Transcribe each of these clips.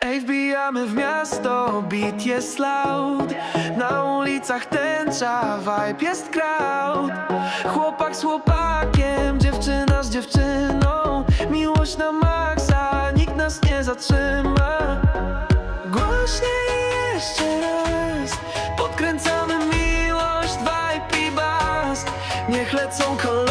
Ej, wbijamy w miasto, beat jest loud. Na ulicach tęcza, vibe jest crowd. Chłopak z chłopakiem, dziewczyna z dziewczyną. Miłość na maksa, nikt nas nie zatrzyma. Głośniej jeszcze raz. Podkręcamy miłość, vibe i bas. Niech lecą kolory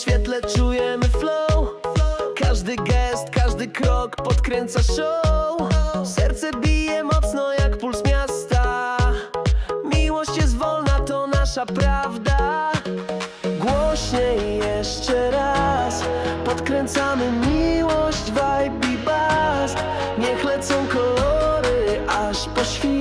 świetle czujemy flow. Każdy gest, każdy krok podkręca show. Serce bije mocno jak puls miasta. Miłość jest wolna, to nasza prawda. Głośniej jeszcze raz. Podkręcamy miłość, vibe i bas. Niech lecą kolory aż po świt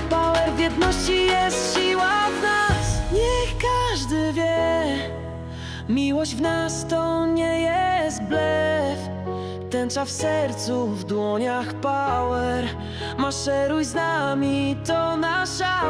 power, w jedności jest siła w nas. Niech każdy wie Miłość w nas to nie jest blef Tęcza w sercu, w dłoniach power. Maszeruj z nami, to nasza